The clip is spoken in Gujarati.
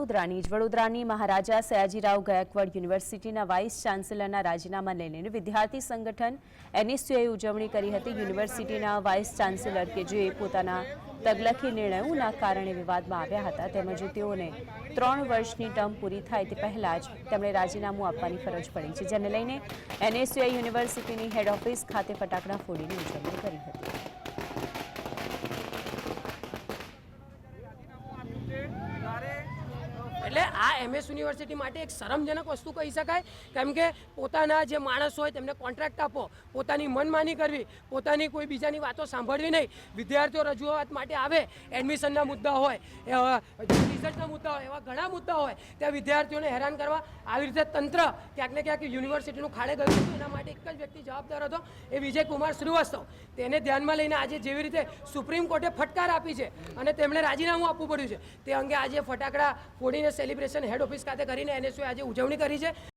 વડોદરાની જ. વડોદરાની મહારાજા સયાજીરાવ ગાયકવાડ યુનિવર્સિટીના વાઇસ ચાન્સેલરના રાજીનામા લઈને વિદ્યાર્થી સંગઠન એનએસયુએ ઉજવણી કરી હતી. યુનિવર્સિટીના વાઇસ ચાન્સેલર કે જે પોતાના તગલખી નિર્ણયોના કારણે વિવાદમાં આવ્યા હતા, તેમજ તેઓને ત્રણ વર્ષની ટર્મ પૂરી થાય તે પહેલાં જ તેમણે રાજીનામું આપવાની ફરજ પડી છે, જેને લઈને એનએસયુએ યુનિવર્સિટીની હેડ ઓફિસ ખાતે ફટાકડા ફોડીને ઉજવણી કરી હતી. એટલે આ એમએસ યુનિવર્સિટી માટે એક શરમજનક વસ્તુ કહી શકાય. કેમ કે પોતાના જે માણસ હોય તેમને કોન્ટ્રાક્ટ આપો, પોતાની મનમાની કરવી, પોતાની કોઈ બીજાની વાતો સાંભળવી નહીં. વિદ્યાર્થીઓ રજૂઆત માટે આવે, એડમિશનના મુદ્દા હોય રિઝલ્ટના મુદ્દા હોય, એવા ઘણા મુદ્દા હોય, ત્યાં વિદ્યાર્થીઓને હેરાન કરવા આવી રીતે તંત્ર ક્યાંક ને ક્યાંક યુનિવર્સિટીનું ખાડે ગયું હતું. એના માટે એક જ વ્યક્તિ જવાબદાર હતો, એ વિજય કુમાર શ્રીવાસ્તવ. તેને ધ્યાનમાં લઈને આજે જેવી રીતે સુપ્રીમ કોર્ટે ફટકાર આપી છે અને તેમણે રાજીનામું આપવું પડ્યું છે. તે અંગે આજે ફટાકડા ફોડીને સેલિબ્રેશન હેડ ઓફિસ ખાતે કરીને એનએસયુએ આજે ઉજવણી કરી છે.